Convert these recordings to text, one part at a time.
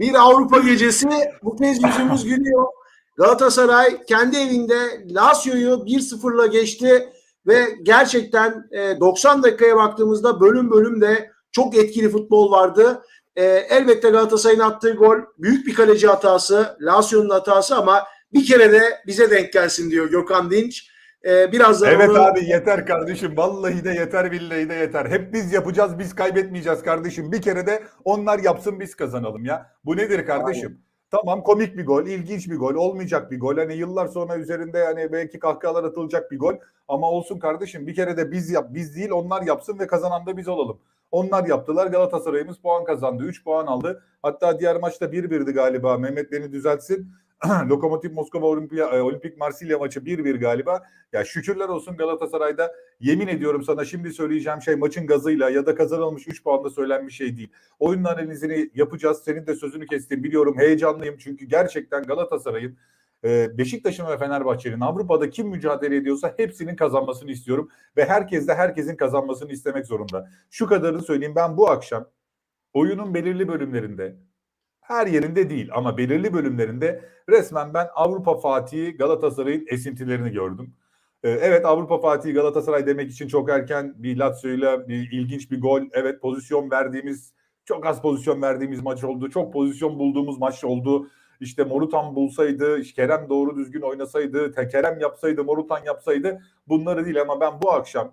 Bir Avrupa gecesi bu kez yüzümüz gülüyor. Galatasaray kendi evinde Lazio'yu 1-0'la geçti ve gerçekten e, 90 dakikaya baktığımızda bölüm bölüm de çok etkili futbol vardı. E, elbette Galatasaray'ın attığı gol büyük bir kaleci hatası, Lazio'nun hatası ama bir kere de bize denk gelsin diyor Gökhan Dinç. E, birazdan Evet onu- abi yeter kardeşim. Vallahi de yeter billahi de yeter. Hep biz yapacağız biz kaybetmeyeceğiz kardeşim. Bir kere de onlar yapsın biz kazanalım ya. Bu nedir kardeşim? Tamam komik bir gol, ilginç bir gol, olmayacak bir gol. Hani yıllar sonra üzerinde yani belki kahkahalar atılacak bir gol. Ama olsun kardeşim bir kere de biz yap, biz değil onlar yapsın ve kazanan da biz olalım. Onlar yaptılar. Galatasaray'ımız puan kazandı. 3 puan aldı. Hatta diğer maçta 1-1'di galiba. Mehmet beni düzeltsin. Lokomotiv Moskova Olimpiya, e, Olimpik Marsilya maçı 1-1 galiba. Ya şükürler olsun Galatasaray'da. Yemin ediyorum sana şimdi söyleyeceğim şey maçın gazıyla ya da kazanılmış 3 puanla söylenmiş şey değil. Oyunun analizini yapacağız. Senin de sözünü kestim biliyorum. Heyecanlıyım çünkü gerçekten Galatasaray'ın e, Beşiktaş'ın ve Fenerbahçe'nin Avrupa'da kim mücadele ediyorsa hepsinin kazanmasını istiyorum. Ve herkes de herkesin kazanmasını istemek zorunda. Şu kadarını söyleyeyim ben bu akşam oyunun belirli bölümlerinde her yerinde değil ama belirli bölümlerinde resmen ben Avrupa Fatih'i Galatasaray'ın esintilerini gördüm. Ee, Evet Avrupa Fatih'i Galatasaray demek için çok erken bir Lazio'yla bir ilginç bir gol. Evet pozisyon verdiğimiz çok az pozisyon verdiğimiz maç oldu. Çok pozisyon bulduğumuz maç oldu. İşte Morutan bulsaydı, işte Kerem doğru düzgün oynasaydı, Kerem yapsaydı, Morutan yapsaydı bunları değil ama ben bu akşam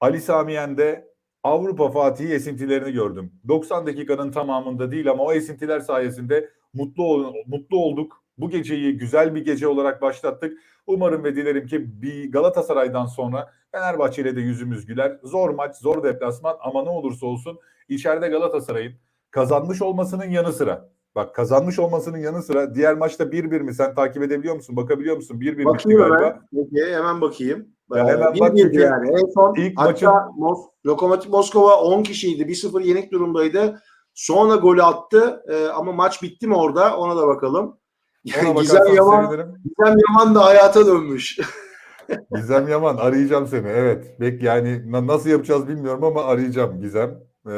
Ali Sami Yen'de Avrupa Fatih'i esintilerini gördüm. 90 dakikanın tamamında değil ama o esintiler sayesinde mutlu ol- mutlu olduk. Bu geceyi güzel bir gece olarak başlattık. Umarım ve dilerim ki bir Galatasaray'dan sonra Fenerbahçe ile de yüzümüz güler. Zor maç, zor deplasman ama ne olursa olsun içeride Galatasaray'ın kazanmış olmasının yanı sıra bak kazanmış olmasının yanı sıra diğer maçta 1-1 mi sen takip edebiliyor musun? Bakabiliyor musun? 1-1 bitti galiba. hemen. Peki, hemen bakayım. Ya Ee, hemen bir bak çünkü yani. En son ilk hatta maçın- Mos- Lokomotiv Moskova 10 kişiydi. 1-0 yenik durumdaydı. Sonra golü attı. Ee, ama maç bitti mi orada? Ona da bakalım. Ona Gizem Yaman, sevinirim. Gizem Yaman da hayata dönmüş. Gizem Yaman arayacağım seni. Evet. Bek yani na- nasıl yapacağız bilmiyorum ama arayacağım Gizem. Ee,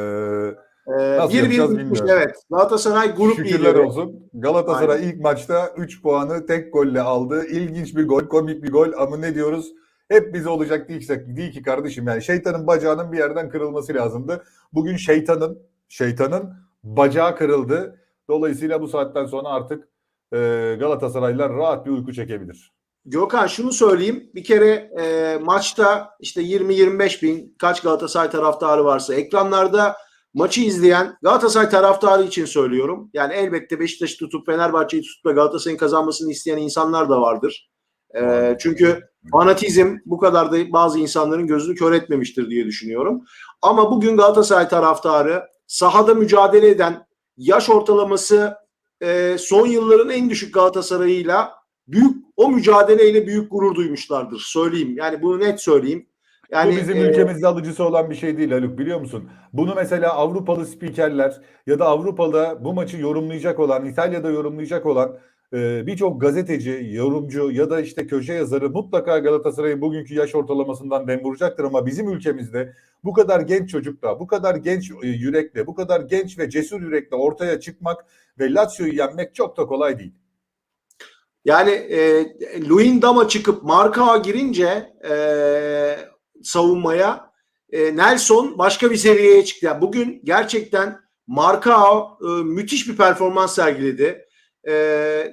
Ee, Nasıl 1-1 yapacağız bitmiş. bilmiyorum. Evet. Galatasaray grup şükürler lideri. olsun. Galatasaray Aynen. ilk maçta 3 puanı tek golle aldı. İlginç bir gol, komik bir gol ama ne diyoruz? Hep bize olacak değil değil ki kardeşim. Yani şeytanın bacağının bir yerden kırılması lazımdı. Bugün şeytanın şeytanın bacağı kırıldı. Dolayısıyla bu saatten sonra artık e, Galatasaraylılar rahat bir uyku çekebilir. Gökhan şunu söyleyeyim. Bir kere e, maçta işte 20-25 bin kaç Galatasaray taraftarı varsa ekranlarda maçı izleyen Galatasaray taraftarı için söylüyorum. Yani elbette Beşiktaş'ı tutup Fenerbahçe'yi tutup da Galatasaray'ın kazanmasını isteyen insanlar da vardır. E, çünkü fanatizm bu kadar da bazı insanların gözünü kör etmemiştir diye düşünüyorum. Ama bugün Galatasaray taraftarı sahada mücadele eden yaş ortalaması e, son yılların en düşük Galatasaray'ıyla büyük o mücadeleyle büyük gurur duymuşlardır. Söyleyeyim. Yani bunu net söyleyeyim. Yani bu bizim e, ülkemizde alıcısı olan bir şey değil Haluk biliyor musun? Bunu mesela Avrupalı spikerler ya da Avrupa'da bu maçı yorumlayacak olan, İtalya'da yorumlayacak olan e, birçok gazeteci, yorumcu ya da işte köşe yazarı mutlaka Galatasaray'ın bugünkü yaş ortalamasından dem vuracaktır ama bizim ülkemizde bu kadar genç çocukla, bu kadar genç e, yürekle, bu kadar genç ve cesur yürekle ortaya çıkmak ve Lazio'yu yenmek çok da kolay değil. Yani e, Luyendam'a çıkıp Marka'a girince e, savunmaya e, Nelson başka bir seviyeye çıktı. Yani bugün gerçekten Marka e, müthiş bir performans sergiledi. E,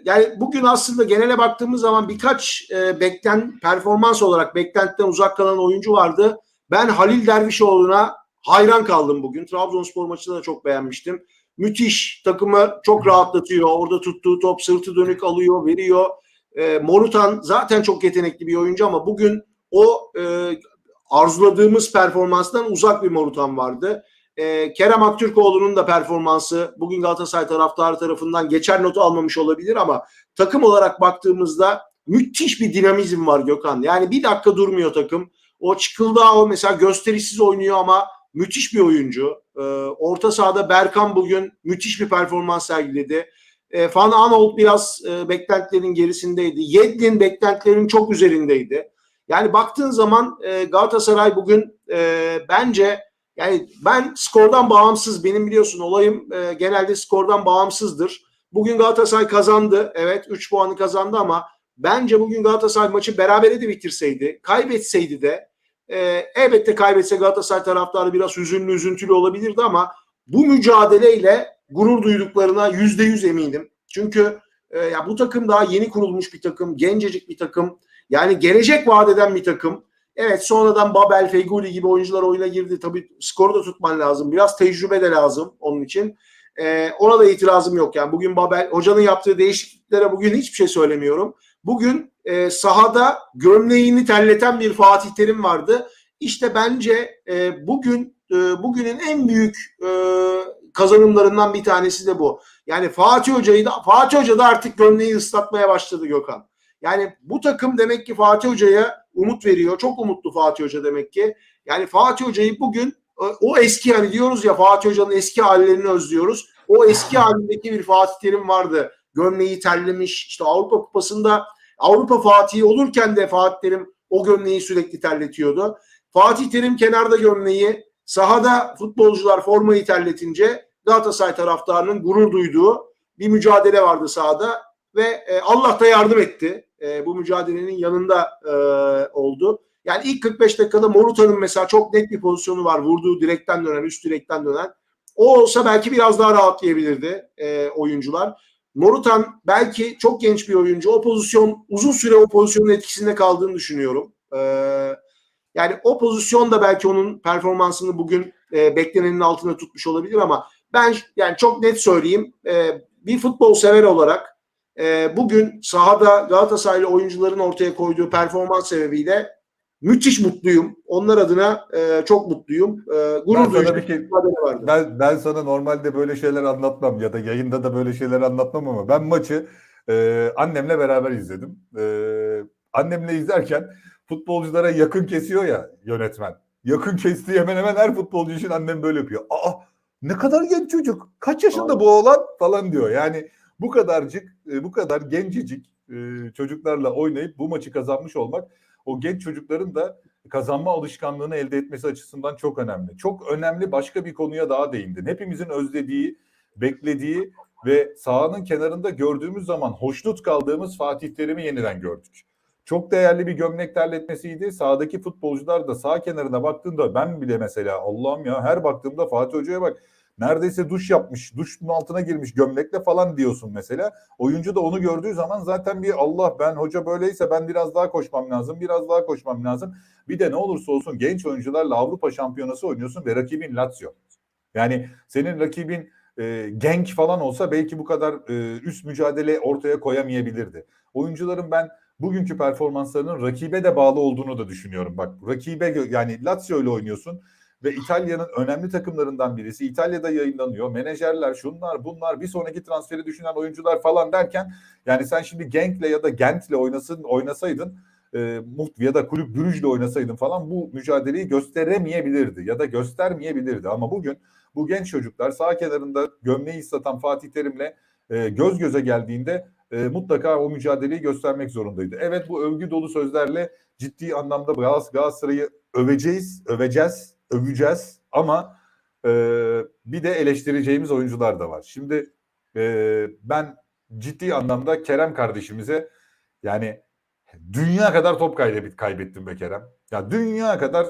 yani bugün aslında genele baktığımız zaman birkaç e, beklen performans olarak beklentiden uzak kalan oyuncu vardı. Ben Halil Dervişoğlu'na hayran kaldım bugün. Trabzonspor maçında da çok beğenmiştim. Müthiş takımı çok rahatlatıyor. Orada tuttuğu top sırtı dönük alıyor, veriyor. E, Morutan zaten çok yetenekli bir oyuncu ama bugün o e, arzuladığımız performanstan uzak bir Morutan vardı. E, Kerem Aktürkoğlu'nun da performansı bugün Galatasaray taraftarı tarafından geçer notu almamış olabilir ama takım olarak baktığımızda müthiş bir dinamizm var Gökhan. Yani bir dakika durmuyor takım. O çıkıldı o mesela gösterişsiz oynuyor ama müthiş bir oyuncu. E, orta sahada Berkan bugün müthiş bir performans sergiledi. E, Van Aanholt biraz e, beklentilerin gerisindeydi. Yedlin beklentilerin çok üzerindeydi. Yani baktığın zaman e, Galatasaray bugün e, bence Yani ben skordan bağımsız benim biliyorsun olayım e, genelde skordan bağımsızdır. Bugün Galatasaray kazandı. Evet 3 puanı kazandı ama bence bugün Galatasaray maçı berabere de bitirseydi, kaybetseydi de e, elbette kaybetse Galatasaray taraftarı biraz hüzünlü üzüntülü olabilirdi ama bu mücadeleyle gurur duyduklarına yüzde yüz eminim. Çünkü e, ya bu takım daha yeni kurulmuş bir takım, gencecik bir takım. Yani gelecek vaat eden bir takım. Evet sonradan Babel, Feguli gibi oyuncular oyuna girdi. Tabii skoru da tutman lazım. Biraz tecrübe de lazım onun için. Ee, ona da itirazım yok. Yani bugün Babel, hocanın yaptığı değişikliklere bugün hiçbir şey söylemiyorum. Bugün e, sahada gömleğini terleten bir Fatih Terim vardı. İşte bence e, bugün e, bugünün en büyük e, kazanımlarından bir tanesi de bu. Yani Fatih Hoca'yı da Fatih Hoca da artık gömleği ıslatmaya başladı Gökhan. Yani bu takım demek ki Fatih Hoca'ya umut veriyor. Çok umutlu Fatih Hoca demek ki. Yani Fatih Hoca'yı bugün o eski hani diyoruz ya Fatih Hoca'nın eski hallerini özlüyoruz. O eski halindeki bir Fatih Terim vardı. Gömleği terlemiş. İşte Avrupa Kupası'nda Avrupa Fatih'i olurken de Fatih Terim o gömleği sürekli terletiyordu. Fatih Terim kenarda gömleği, sahada futbolcular formayı terletince Galatasaray taraftarının gurur duyduğu bir mücadele vardı sahada ve e, Allah da yardım etti. E, bu mücadelenin yanında e, oldu. Yani ilk 45 dakikada Moruta'nın mesela çok net bir pozisyonu var. Vurduğu direkten dönen, üst direkten dönen. O olsa belki biraz daha rahatlayabilirdi e, oyuncular. Morutan belki çok genç bir oyuncu. O pozisyon uzun süre o pozisyonun etkisinde kaldığını düşünüyorum. E, yani o pozisyon da belki onun performansını bugün e, beklenenin altında tutmuş olabilir ama ben yani çok net söyleyeyim e, bir futbol sever olarak e, bugün sahada Galatasaraylı oyuncuların ortaya koyduğu performans sebebiyle müthiş mutluyum. Onlar adına e, çok mutluyum. E, gurur duyuyorum. Bir şey, ben, ben sana normalde böyle şeyler anlatmam ya da yayında da böyle şeyler anlatmam ama ben maçı e, annemle beraber izledim. E, annemle izlerken futbolculara yakın kesiyor ya yönetmen. Yakın kestiği hemen hemen her futbolcu için annem böyle yapıyor. Aa ne kadar genç çocuk. Kaç yaşında Aynen. bu oğlan falan diyor. Yani bu kadarcık bu kadar gencecik çocuklarla oynayıp bu maçı kazanmış olmak o genç çocukların da kazanma alışkanlığını elde etmesi açısından çok önemli. Çok önemli başka bir konuya daha değindin. Hepimizin özlediği, beklediği ve sahanın kenarında gördüğümüz zaman hoşnut kaldığımız Fatih Terim'i yeniden gördük. Çok değerli bir gömlek terletmesiydi. Sağdaki futbolcular da sağ kenarına baktığında ben bile mesela Allah'ım ya her baktığımda Fatih Hoca'ya bak neredeyse duş yapmış, duşun altına girmiş gömlekle falan diyorsun mesela. Oyuncu da onu gördüğü zaman zaten bir Allah ben hoca böyleyse ben biraz daha koşmam lazım, biraz daha koşmam lazım. Bir de ne olursa olsun genç oyuncularla Avrupa Şampiyonası oynuyorsun ve rakibin Lazio. Yani senin rakibin e, Genk falan olsa belki bu kadar e, üst mücadele ortaya koyamayabilirdi. Oyuncuların ben bugünkü performanslarının rakibe de bağlı olduğunu da düşünüyorum. Bak rakibe yani Lazio ile oynuyorsun ve İtalya'nın önemli takımlarından birisi. İtalya'da yayınlanıyor. Menajerler, şunlar, bunlar, bir sonraki transferi düşünen oyuncular falan derken yani sen şimdi Genk'le ya da Gent'le oynasın, oynasaydın e, ya da kulüp Brüj'le oynasaydın falan bu mücadeleyi gösteremeyebilirdi ya da göstermeyebilirdi. Ama bugün bu genç çocuklar sağ kenarında gömleği ıslatan Fatih Terim'le e, göz göze geldiğinde e, mutlaka o mücadeleyi göstermek zorundaydı. Evet bu övgü dolu sözlerle ciddi anlamda Galatasaray'ı öveceğiz, öveceğiz öveceğiz ama e, bir de eleştireceğimiz oyuncular da var. Şimdi e, ben ciddi anlamda Kerem kardeşimize yani dünya kadar top kaybet, kaybettim be Kerem. Ya dünya kadar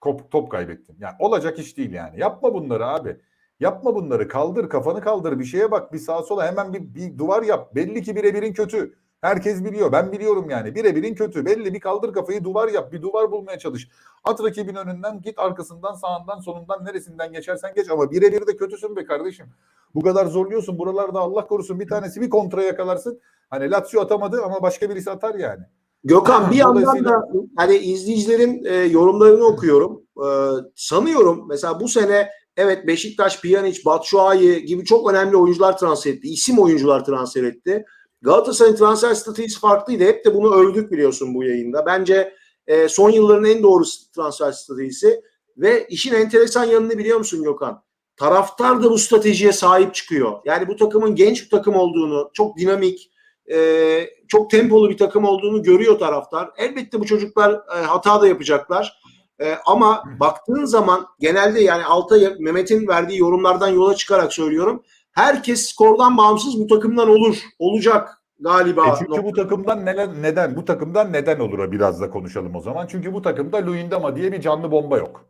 top, top kaybettim. Yani olacak iş değil yani. Yapma bunları abi. Yapma bunları. Kaldır kafanı kaldır. Bir şeye bak. Bir sağa sola hemen bir, bir duvar yap. Belli ki birebirin kötü. Herkes biliyor. Ben biliyorum yani. Birebirin kötü. Belli bir kaldır kafayı duvar yap. Bir duvar bulmaya çalış. At rakibin önünden git arkasından sağından solundan neresinden geçersen geç. Ama birebir de kötüsün be kardeşim. Bu kadar zorluyorsun. Buralarda Allah korusun bir tanesi bir kontra yakalarsın. Hani Lazio atamadı ama başka birisi atar yani. Gökhan bir yandan da hani izleyicilerin e, yorumlarını okuyorum. E, sanıyorum mesela bu sene evet Beşiktaş, Pjanic, Batshuayi gibi çok önemli oyuncular transfer etti. İsim oyuncular transfer etti. Galatasaray'ın transfer stratejisi farklıydı. Hep de bunu övdük biliyorsun bu yayında. Bence e, son yılların en doğru transfer stratejisi ve işin enteresan yanını biliyor musun Gökhan? Taraftar da bu stratejiye sahip çıkıyor. Yani bu takımın genç bir takım olduğunu, çok dinamik, e, çok tempolu bir takım olduğunu görüyor taraftar. Elbette bu çocuklar e, hata da yapacaklar. E, ama baktığın zaman genelde yani Altay Mehmet'in verdiği yorumlardan yola çıkarak söylüyorum. Herkes skordan bağımsız bu takımdan olur. Olacak galiba. E çünkü bu takımdan neden, neden bu takımdan neden olur biraz da konuşalım o zaman. Çünkü bu takımda Luyendama diye bir canlı bomba yok.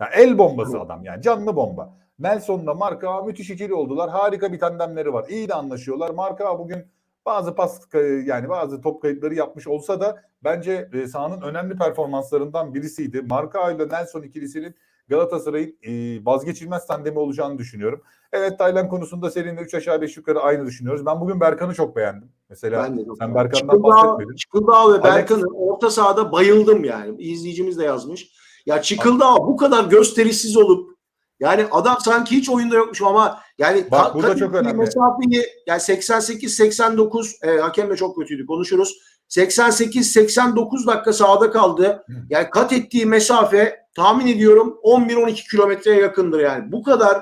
Ya el bombası adam yani canlı bomba. Nelson'la Marka müthiş ikili oldular. Harika bir tandemleri var. İyi de anlaşıyorlar. Marka bugün bazı pas yani bazı top kayıpları yapmış olsa da bence e, sahanın önemli performanslarından birisiydi. Marka ile Nelson ikilisinin Galatasaray'ın e, vazgeçilmez tandemi olacağını düşünüyorum. Evet Taylan konusunda seninle 3 aşağı 5 yukarı aynı düşünüyoruz. Ben bugün Berkan'ı çok beğendim. Mesela Ben de çok sen. Berkan'dan Çıkıldağ, bahsetmedin. Çıkıldağ ve Berkan'ı orta sahada bayıldım yani. İzleyicimiz de yazmış. Ya Çıkıldağ bu kadar gösterişsiz olup yani adam sanki hiç oyunda yokmuş ama yani Bak, bu da kat çok ettiği önemli. Mesafeyi yani 88 89 e, hakem de çok kötüydü konuşuruz. 88 89 dakika sahada kaldı. Hı. Yani kat ettiği mesafe tahmin ediyorum 11 12 kilometreye yakındır yani. Bu kadar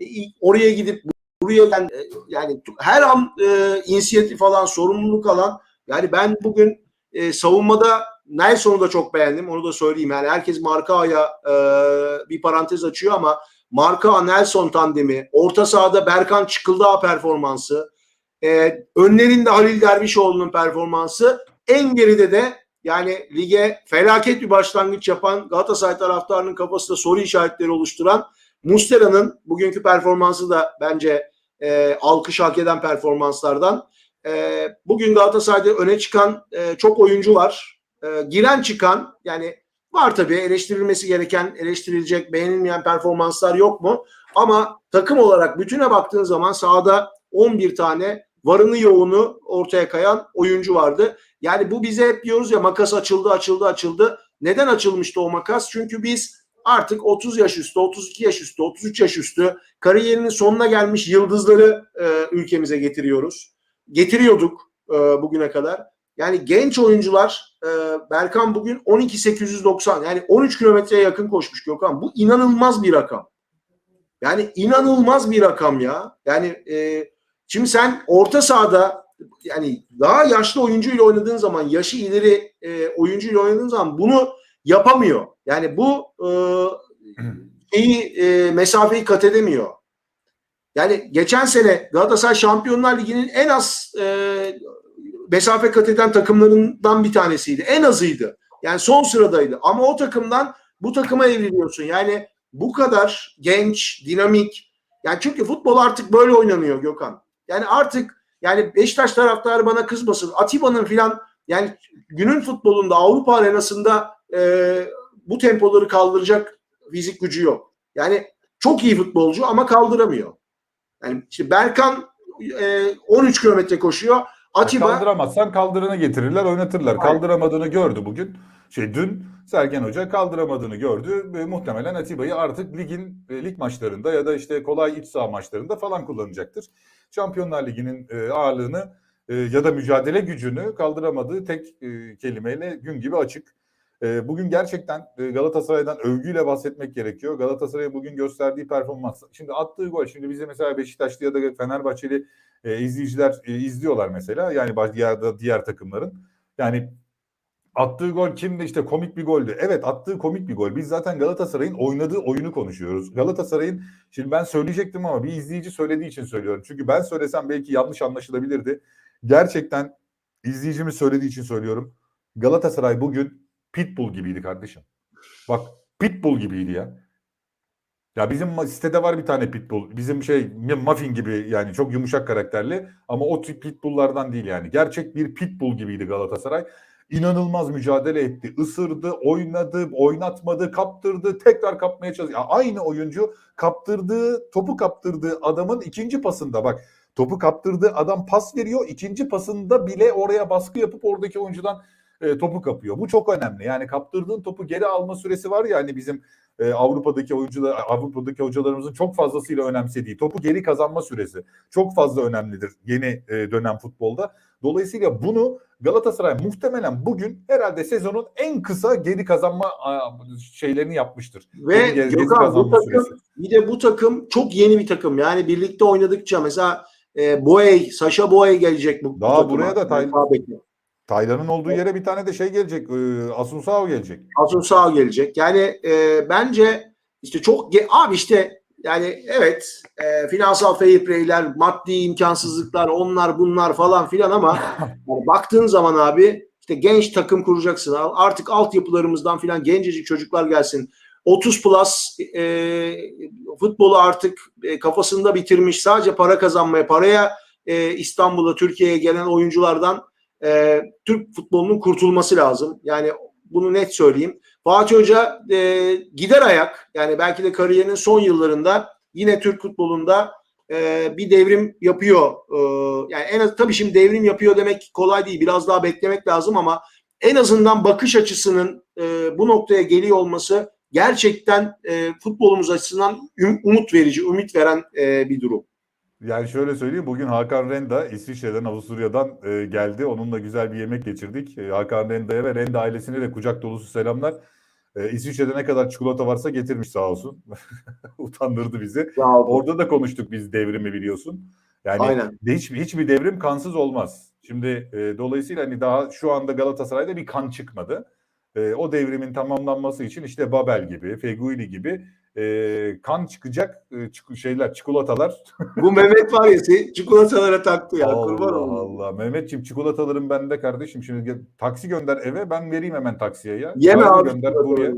e, oraya gidip buraya gelen yani her an e, inisiyatif alan, sorumluluk alan yani ben bugün e, savunmada Nelson'u da çok beğendim. Onu da söyleyeyim. Yani herkes Markaa'ya e, bir parantez açıyor ama Marka Nelson tandemi, orta sahada Berkan Çıkıldağ performansı, e, önlerinde Halil Dervişoğlu'nun performansı, en geride de yani lige felaket bir başlangıç yapan Galatasaray taraftarının kafasında soru işaretleri oluşturan Mustera'nın bugünkü performansı da bence e, alkış hak eden performanslardan. E, bugün Galatasaray'da öne çıkan e, çok oyuncu var. E, giren çıkan yani var tabii eleştirilmesi gereken, eleştirilecek, beğenilmeyen performanslar yok mu? Ama takım olarak bütüne baktığın zaman sahada 11 tane varını yoğunu ortaya kayan oyuncu vardı. Yani bu bize hep diyoruz ya makas açıldı, açıldı, açıldı. Neden açılmıştı o makas? Çünkü biz artık 30 yaş üstü, 32 yaş üstü, 33 yaş üstü kariyerinin sonuna gelmiş yıldızları e, ülkemize getiriyoruz. Getiriyorduk e, bugüne kadar. Yani genç oyuncular e, Berkan bugün 12.890 yani 13 kilometreye yakın koşmuş Gökhan. Bu inanılmaz bir rakam. Yani inanılmaz bir rakam ya. Yani e, şimdi sen orta sahada yani daha yaşlı oyuncuyla oynadığın zaman yaşı ileri e, oyuncuyla oynadığın zaman bunu yapamıyor. Yani bu e, şeyi, e, mesafeyi kat edemiyor. Yani geçen sene Galatasaray Şampiyonlar Ligi'nin en az e, mesafe kat eden takımlarından bir tanesiydi. En azıydı. Yani son sıradaydı. Ama o takımdan bu takıma evriliyorsun. Yani bu kadar genç, dinamik. Yani çünkü futbol artık böyle oynanıyor Gökhan. Yani artık yani Beşiktaş taraftarı bana kızmasın. Atiba'nın filan yani günün futbolunda Avrupa arenasında e, bu tempoları kaldıracak fizik gücü yok. Yani çok iyi futbolcu ama kaldıramıyor. Yani işte Berkan e, 13 kilometre koşuyor. Atiba Kaldıramazsan kaldırını getirirler, oynatırlar. Aynen. Kaldıramadığını gördü bugün. Şey dün Sergen Hoca kaldıramadığını gördü. Ve muhtemelen Atiba'yı artık ligin e, lig maçlarında ya da işte kolay iç saha maçlarında falan kullanacaktır. Şampiyonlar Ligi'nin e, ağırlığını e, ya da mücadele gücünü kaldıramadığı tek e, kelimeyle gün gibi açık. E, bugün gerçekten e, Galatasaray'dan övgüyle bahsetmek gerekiyor. Galatasaray'a bugün gösterdiği performans. Şimdi attığı gol. Şimdi bize mesela Beşiktaşlı ya da Fenerbahçeli e, izleyiciler e, izliyorlar mesela. Yani diğer diğer takımların. Yani attığı gol kimdi? İşte komik bir goldü. Evet attığı komik bir gol. Biz zaten Galatasaray'ın oynadığı oyunu konuşuyoruz. Galatasaray'ın şimdi ben söyleyecektim ama bir izleyici söylediği için söylüyorum. Çünkü ben söylesem belki yanlış anlaşılabilirdi. Gerçekten izleyicimiz söylediği için söylüyorum. Galatasaray bugün pitbull gibiydi kardeşim. Bak pitbull gibiydi ya. Ya bizim sitede var bir tane pitbull. Bizim şey muffin gibi yani çok yumuşak karakterli ama o tip pitbulllardan değil yani. Gerçek bir pitbull gibiydi Galatasaray. İnanılmaz mücadele etti. Isırdı, oynadı, oynatmadı, kaptırdı, tekrar kapmaya çalıştı. Ya aynı oyuncu kaptırdığı, topu kaptırdığı adamın ikinci pasında bak topu kaptırdığı adam pas veriyor. ikinci pasında bile oraya baskı yapıp oradaki oyuncudan e, topu kapıyor. Bu çok önemli. Yani kaptırdığın topu geri alma süresi var ya hani bizim e, Avrupa'daki oyuncular Avrupa'daki hocalarımızın çok fazlasıyla önemsediği topu geri kazanma süresi çok fazla önemlidir yeni e, dönem futbolda. Dolayısıyla bunu Galatasaray muhtemelen bugün herhalde sezonun en kısa geri kazanma şeylerini yapmıştır. ve geri- Gökhan bu takım süresi. bir de bu takım çok yeni bir takım. Yani birlikte oynadıkça mesela e, Boey, Sasha Boey gelecek bu, bu Daha takıma. buraya da Tay- Sağ bekle. Taylan'ın olduğu yere bir tane de şey gelecek. E, Asunsao gelecek. Asun Sağ gelecek. Yani e, bence işte çok abi işte yani evet e, finansal fair play'ler, maddi imkansızlıklar, onlar bunlar falan filan ama yani baktığın zaman abi işte genç takım kuracaksın. Artık altyapılarımızdan filan gencecik çocuklar gelsin. 30 plus e, futbolu artık e, kafasında bitirmiş. Sadece para kazanmaya, paraya e, İstanbul'a, Türkiye'ye gelen oyunculardan e, Türk futbolunun kurtulması lazım. Yani bunu net söyleyeyim. Fatih Hoca e, gider ayak yani belki de kariyerinin son yıllarında yine Türk futbolunda e, bir devrim yapıyor. E, yani en az tabii şimdi devrim yapıyor demek kolay değil. Biraz daha beklemek lazım ama en azından bakış açısının e, bu noktaya geliyor olması gerçekten e, futbolumuz açısından üm- umut verici, ümit veren e, bir durum. Yani şöyle söyleyeyim bugün Hakan Renda İsviçre'den Avusturya'dan e, geldi. Onunla güzel bir yemek geçirdik. E, Hakan Renda'ya ve Renda ailesine de kucak dolusu selamlar. E, İsviçre'de ne kadar çikolata varsa getirmiş sağ olsun. Utandırdı bizi. Orada da konuştuk biz devrimi biliyorsun. Yani Aynen. hiç, hiçbir devrim kansız olmaz. Şimdi e, dolayısıyla hani daha şu anda Galatasaray'da bir kan çıkmadı. E, o devrimin tamamlanması için işte Babel gibi, Feguli gibi e, kan çıkacak e, çik- şeyler, çikolatalar. Bu Mehmet var ya seni çikolatalara taktı ya. kurban Allah. Allah. Mehmetciğim çikolatalarım bende kardeşim. Şimdi taksi gönder eve ben vereyim hemen taksiye ya. Yeme Kargo abi. gönder buraya.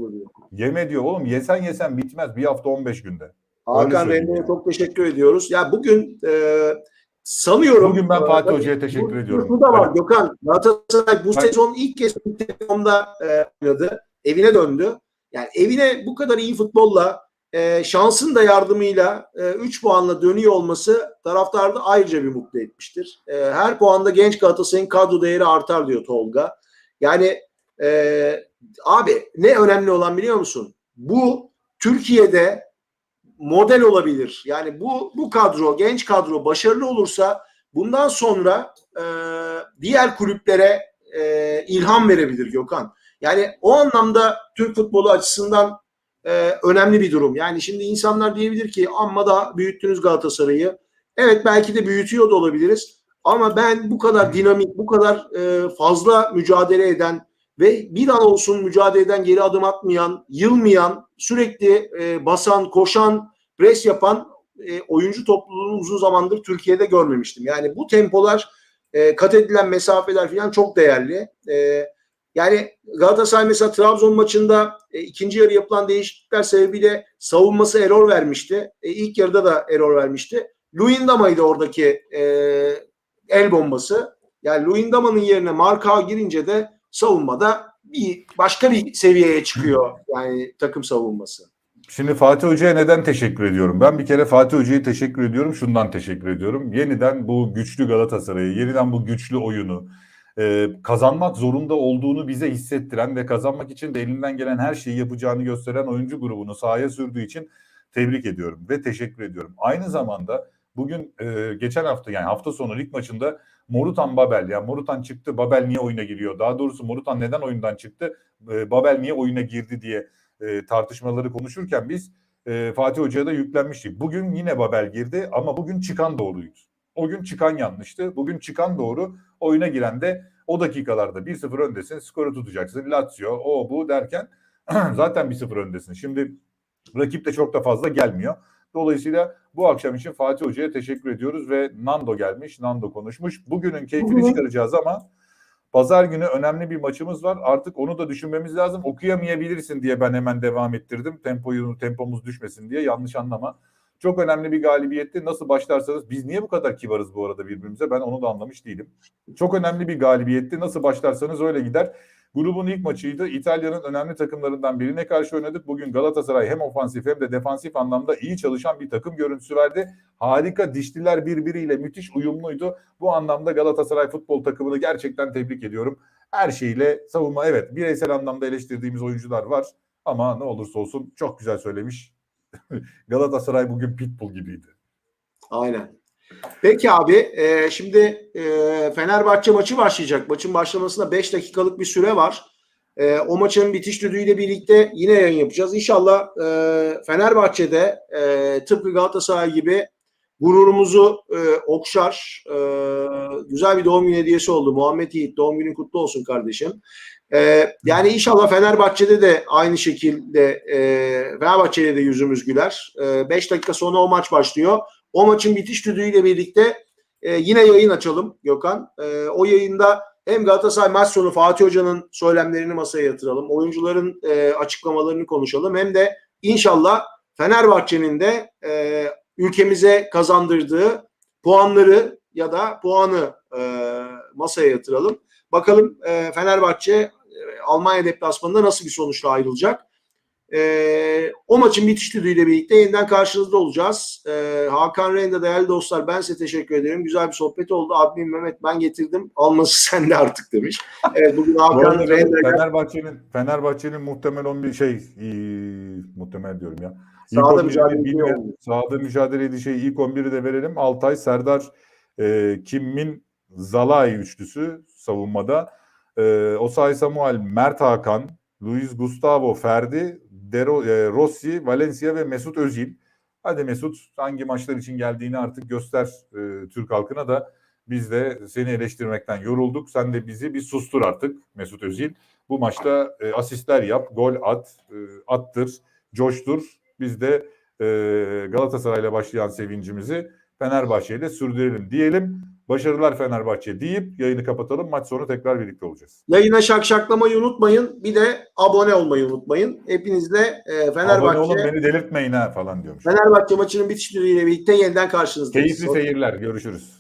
Yeme diyor oğlum yesen yesen bitmez. Bir hafta 15 günde. Hakan Rende'ye çok teşekkür ediyoruz. Ya bugün e, sanıyorum. Bugün ben Fatih Hoca'ya teşekkür bu- ediyorum. Bu da var Evet. Gökhan. Galatasaray bu Ben- sezon ilk kez telefonda e, oynadı. Evine döndü. Yani evine bu kadar iyi futbolla e, şansın da yardımıyla 3 puanla dönüyor olması taraftarı da ayrıca bir mutlu etmiştir. E, her puanda genç Galatasaray'ın kadro değeri artar diyor Tolga. Yani e, abi ne önemli olan biliyor musun? Bu Türkiye'de model olabilir. Yani bu bu kadro, genç kadro başarılı olursa bundan sonra e, diğer kulüplere e, ilham verebilir Gökhan. Yani o anlamda Türk futbolu açısından e, önemli bir durum. Yani şimdi insanlar diyebilir ki amma da büyüttünüz Galatasaray'ı. Evet belki de büyütüyor da olabiliriz. Ama ben bu kadar dinamik, bu kadar e, fazla mücadele eden ve bir an olsun mücadele eden, geri adım atmayan, yılmayan, sürekli e, basan, koşan, pres yapan e, oyuncu topluluğunu uzun zamandır Türkiye'de görmemiştim. Yani bu tempolar, e, kat edilen mesafeler falan çok değerli. E, yani Galatasaray mesela Trabzon maçında e, ikinci yarı yapılan değişiklikler sebebiyle savunması error vermişti. E, ilk yarıda da error vermişti. Luyendama'ydı oradaki e, el bombası. Yani Luyendama'nın yerine Marka girince de savunmada bir başka bir seviyeye çıkıyor yani takım savunması. Şimdi Fatih Hoca'ya neden teşekkür ediyorum? Ben bir kere Fatih Hoca'ya teşekkür ediyorum. Şundan teşekkür ediyorum. Yeniden bu güçlü Galatasaray'ı, yeniden bu güçlü oyunu, e, kazanmak zorunda olduğunu bize hissettiren ve kazanmak için de elinden gelen her şeyi yapacağını gösteren oyuncu grubunu sahaya sürdüğü için tebrik ediyorum ve teşekkür ediyorum. Aynı zamanda bugün e, geçen hafta yani hafta sonu lig maçında Morutan Babel ya Morutan çıktı Babel niye oyuna giriyor? Daha doğrusu Morutan neden oyundan çıktı? E, Babel niye oyuna girdi diye e, tartışmaları konuşurken biz e, Fatih Hoca'ya da yüklenmiştik. Bugün yine Babel girdi ama bugün çıkan doğruydu. O gün çıkan yanlıştı. Bugün çıkan doğru. Oyuna giren de o dakikalarda 1-0 öndesin. Skoru tutacaksın. Lazio o bu derken zaten 1-0 öndesin. Şimdi rakip de çok da fazla gelmiyor. Dolayısıyla bu akşam için Fatih Hoca'ya teşekkür ediyoruz ve Nando gelmiş. Nando konuşmuş. Bugünün keyfini çıkaracağız ama Pazar günü önemli bir maçımız var. Artık onu da düşünmemiz lazım. Okuyamayabilirsin diye ben hemen devam ettirdim. Tempoyu tempomuz düşmesin diye yanlış anlama. Çok önemli bir galibiyetti. Nasıl başlarsanız biz niye bu kadar kibarız bu arada birbirimize? Ben onu da anlamış değilim. Çok önemli bir galibiyetti. Nasıl başlarsanız öyle gider. Grubun ilk maçıydı. İtalya'nın önemli takımlarından birine karşı oynadık. Bugün Galatasaray hem ofansif hem de defansif anlamda iyi çalışan bir takım görüntüsü verdi. Harika dişliler birbiriyle müthiş uyumluydu. Bu anlamda Galatasaray futbol takımını gerçekten tebrik ediyorum. Her şeyle savunma evet bireysel anlamda eleştirdiğimiz oyuncular var. Ama ne olursa olsun çok güzel söylemiş. Galatasaray bugün pitbull gibiydi. Aynen. Peki abi e, şimdi e, Fenerbahçe maçı başlayacak. Maçın başlamasına 5 dakikalık bir süre var. E, o maçın bitiş düdüğüyle birlikte yine yayın yapacağız. İnşallah e, Fenerbahçe'de e, tıpkı Galatasaray gibi gururumuzu e, okşar. E, güzel bir doğum günü hediyesi oldu. Muhammed Yiğit doğum günün kutlu olsun kardeşim. E, yani inşallah Fenerbahçe'de de aynı şekilde e, Fenerbahçe'de de yüzümüz güler. 5 dakika sonra o maç başlıyor. O maçın bitiş düdüğüyle birlikte e, yine yayın açalım Gökhan. E, o yayında hem Galatasaray maç sonu Fatih Hoca'nın söylemlerini masaya yatıralım. Oyuncuların e, açıklamalarını konuşalım. Hem de inşallah Fenerbahçe'nin de e, ülkemize kazandırdığı puanları ya da puanı e, masaya yatıralım. Bakalım e, Fenerbahçe e, Almanya deplasmanında nasıl bir sonuçla ayrılacak. E, o maçın bitiş düdüğüyle birlikte yeniden karşınızda olacağız. E, Hakan Renda değerli dostlar ben size teşekkür ederim. Güzel bir sohbet oldu. Admin Mehmet ben getirdim. Alması sende artık demiş. Evet bugün Bu Hakan Renda Fenerbahçe'nin Fenerbahçe'nin muhtemel 11 şey iyi, muhtemel diyorum ya. İlk Sahada 11'i mücadele ediyor. Sahada mücadele edici şey ilk 11'i de verelim. Altay, Serdar, e, Kim Min, Zalai üçlüsü savunmada. E, Osay Samuel, Mert Hakan, Luis Gustavo, Ferdi, Dero, e, Rossi, Valencia ve Mesut Özil. Hadi Mesut hangi maçlar için geldiğini artık göster e, Türk halkına da biz de seni eleştirmekten yorulduk. Sen de bizi bir sustur artık Mesut Özil. Bu maçta e, asistler yap, gol at, e, attır, coştur. Biz de e, Galatasaray'la başlayan sevincimizi Fenerbahçe ile sürdürelim diyelim. Başarılar Fenerbahçe deyip yayını kapatalım. Maç sonu tekrar birlikte olacağız. Yayına şakşaklamayı unutmayın. Bir de abone olmayı unutmayın. Hepinizle e, Abone Fenerbahçe olun beni delirtmeyin ha falan diyormuş. Fenerbahçe maçının bitiş düdüğüyle birlikte yeniden karşınızdayız. Keyifli seyirler. Görüşürüz.